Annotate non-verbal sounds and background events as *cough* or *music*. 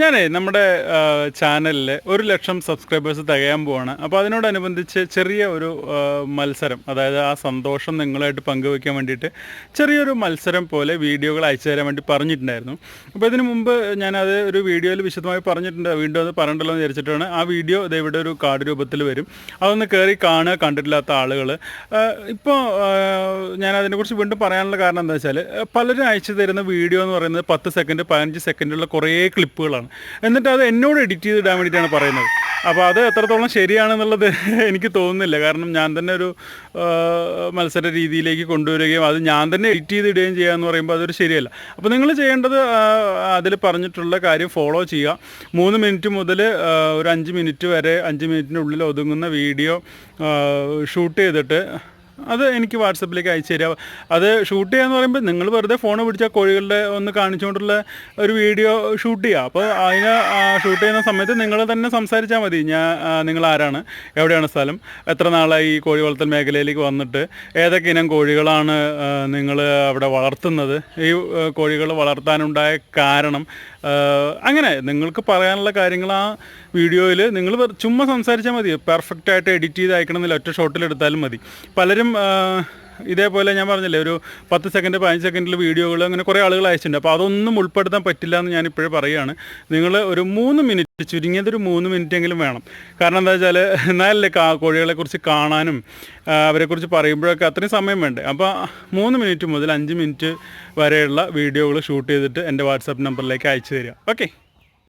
ഞാനേ നമ്മുടെ ചാനലിൽ ഒരു ലക്ഷം സബ്സ്ക്രൈബേഴ്സ് തികയാൻ പോവാണ്. അപ്പോൾ അതിനോടനുബന്ധിച്ച് ചെറിയ ഒരു മത്സരം അതായത് ആ സന്തോഷം നിങ്ങളായിട്ട് പങ്കുവയ്ക്കാൻ വേണ്ടിയിട്ട് ചെറിയൊരു മത്സരം പോലെ വീഡിയോകൾ അയച്ചു തരാൻ വേണ്ടി പറഞ്ഞിട്ടുണ്ടായിരുന്നു. അപ്പോൾ ഇതിനു മുമ്പ് ഞാനത് ഒരു വീഡിയോയിൽ വിശദമായി പറഞ്ഞിട്ടുണ്ട്. വീണ്ടും അത് പറയണ്ടല്ലോ എന്ന് വിചാരിച്ചിട്ടാണ്. ആ വീഡിയോ ഇത് ഇവിടെ ഒരു കാർഡ് രൂപത്തിൽ വരും. അതൊന്ന് കയറി കാണുക കണ്ടിട്ടില്ലാത്ത ആളുകൾ ഇപ്പോൾ ഞാൻ അതിനെക്കുറിച്ച് വീണ്ടും പറയാനുള്ള കാരണം എന്താ വെച്ചാൽ പലരും അയച്ചു തരുന്ന വീഡിയോ എന്ന് പറയുന്നത് പത്ത് സെക്കൻഡ് പതിനഞ്ച് സെക്കൻഡുള്ള കുറേ ക്ലിപ്പുകളാണ് എന്നിട്ട് അത് എന്നോട് എഡിറ്റ് ചെയ്ത് ഇടാൻ വേണ്ടിയിട്ടാണ് പറയുന്നത്. അപ്പോൾ അത് എത്രത്തോളം ശരിയാണെന്നുള്ളത് *laughs* എനിക്ക് തോന്നുന്നില്ല. കാരണം ഞാൻ തന്നെ ഒരു മത്സര രീതിയിലേക്ക് കൊണ്ടുവരികയും അത് ഞാൻ തന്നെ എഡിറ്റ് ചെയ്ത് ഇടുകയും ചെയ്യുക എന്ന് പറയുമ്പോൾ അതൊരു ശരിയല്ല. അപ്പോൾ നിങ്ങൾ ചെയ്യേണ്ടത് അതിൽ പറഞ്ഞിട്ടുള്ള കാര്യം ഫോളോ ചെയ്യുക. മൂന്ന് മിനിറ്റ് മുതൽ ഒരു അഞ്ച് മിനിറ്റ് വരെ അഞ്ച് മിനിറ്റിനുള്ളിൽ ഒതുങ്ങുന്ന വീഡിയോ ഷൂട്ട് ചെയ്തിട്ട് അത് എനിക്ക് വാട്സപ്പിലേക്ക് അയച്ചു തരിക. അത് ഷൂട്ട് ചെയ്യാന്ന് പറയുമ്പോൾ നിങ്ങൾ വെറുതെ ഫോൺ പിടിച്ചാൽ കോഴികളുടെ ഒന്ന് കാണിച്ചുകൊണ്ടുള്ള ഒരു വീഡിയോ ഷൂട്ട് ചെയ്യുക അപ്പോൾ അതിന് ഷൂട്ട് ചെയ്യുന്ന സമയത്ത് നിങ്ങൾ തന്നെ സംസാരിച്ചാൽ മതി. ഞാൻ നിങ്ങൾ ആരാണ്? എവിടെയാണ് സ്ഥലം? എത്ര നാളായി ഈ കോഴി വളർത്തൽ മേഖലയിലേക്ക് വന്നിട്ട്? ഏതൊക്കെ ഇനം കോഴികളാണ് നിങ്ങൾ അവിടെ വളർത്തുന്നത്? ഈ കോഴികൾ വളർത്താനുണ്ടായ കാരണം അങ്ങനെ നിങ്ങൾക്ക് പറയാനുള്ള കാര്യങ്ങൾ ആ വീഡിയോയിൽ നിങ്ങൾ ചുമ്മാ സംസാരിച്ചാൽ മതി. പെർഫെക്റ്റ് ആയിട്ട് എഡിറ്റ് ചെയ്ത് അയക്കണമെന്നില്ല. ഒറ്റ ഷോട്ടിൽ എടുത്താലും മതി. പലരും ഇതേപോലെ ഞാൻ പറഞ്ഞില്ലേ ഒരു പത്ത് സെക്കൻഡ് പതിനഞ്ച് സെക്കൻഡിൽ വീഡിയോകൾ അങ്ങനെ കുറേ ആളുകൾ അയച്ചിട്ടുണ്ട്. അപ്പോൾ അതൊന്നും ഉൾപ്പെടുത്താൻ പറ്റില്ല എന്ന് ഞാൻ ഇപ്പോഴും പറയുകയാണ്. നിങ്ങൾ ഒരു മൂന്ന് മിനിറ്റ് ചുരുങ്ങിയത് ഒരു മൂന്ന് മിനിറ്റ് എങ്കിലും വേണം. കാരണം എന്താ വെച്ചാൽ എന്നാലല്ലേ കാ കോഴികളെക്കുറിച്ച് കാണാനും അവരെക്കുറിച്ച് പറയുമ്പോഴൊക്കെ അത്രയും സമയം വേണ്ടേ. അപ്പോൾ മൂന്ന് മിനിറ്റ് മുതൽ അഞ്ച് മിനിറ്റ് വരെയുള്ള വീഡിയോകൾ ഷൂട്ട് ചെയ്തിട്ട് എന്റെ വാട്സാപ്പ് നമ്പറിലേക്ക് അയച്ചു തരിക. ഓക്കെ